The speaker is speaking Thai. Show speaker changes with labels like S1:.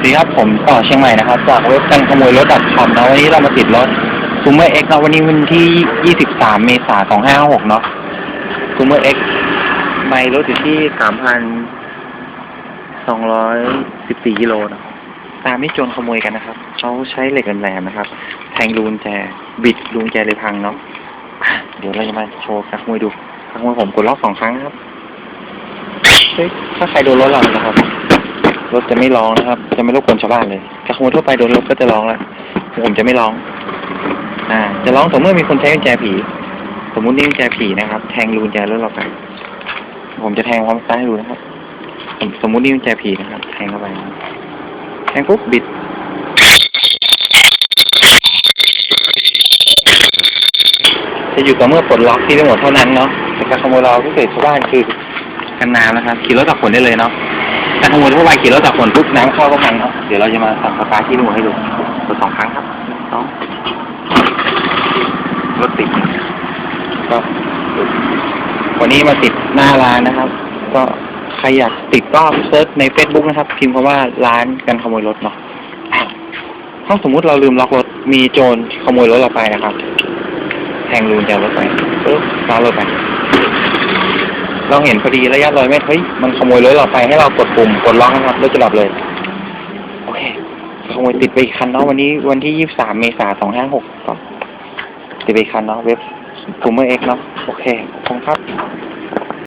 S1: สวัสดีครับผมต่อเชียงใหม่นะครับ จากเว็บกันขโมยรถดับคอมนะวันนี้เรามาติดรถซูเมอร์เอ็กนะวันนี้วันที่ 23 เมษายน 2556 เนาะซูเมอร์เอ็กไม่รถอยู่ที่ 3,214 กิโลเนอะตามที่โจรขโมยกันนะครับเขาใช้เหล็กแหลมๆนะครับ แทงรูกุญแจบิดรูกุญแจเลยพังเนาะอะเดี๋ยวเราจะมาโชว์การขโมยดูการขโมยผมกดล็อกสองครั้งนะครับเฮ้ยถ้าใครโดนรถเรานะครับ รถจะไม่ร้องนะครับ จะไม่รบกวนชาวบ้านเลยถ้าขโมยทั่วไปโดนรถก็จะร้องแล้วผมจะไม่ร้อง อ่า จะร้องต่อเมื่อมีคนใช้กุญแจผี สมมุตินี่กุญแจผีนะครับ แทงรูกุญแจรถเราไปผมจะแทงพร้อมซ้ายให้ดูนะครับสมสมมุตินี่กุญแจผีนะครับ แทงเข้าไปแทงปุ๊บบิดจะอยู่ต่อเมื่อปลดล็อกที่ทั้งหมดเท่านั้นเนาะแต่การขโมยเราพิเศษชาวบ้านคือกันน้ำนะครับ ขี่รถตักฝนได้เลยเนาะ การขโมยทั่วไปขี่รถจากฝนปุ๊บน้ำเข้าก็พังครับเดี๋ยวเราจะมาสั่งสตาร์ทที่ดูให้ดูกดสองครั้งครับสองรถติดก็วันนี้มาติดหน้าร้านนะครับ ก็ใครอยากติดก็เซิร์ชใน Facebook นะครับ พิมพ์คำว่าร้านกันขโมยรถเนาะถ้าสมมุติเราลืมล็อกรถมีโจรขโมยรถเราไปนะครับแทงรูนแจรถไปปุ๊บล้างรถไป เราเห็นพอดีระยะร้อยเมตรเฮ้ยมันขโมยรถเราไปให้เรากดปุ่มกดล็อกนะครับรถจะดับเลย โอเคขโมยติดไปอีกคันเนาะวันนี้วันที่ยี่สิบสามเมษาสองห้าหกก็ติดไปอีกคันเนาะเว็บซูเมอร์เอ็กเนาะโอเคขอบคุณครับ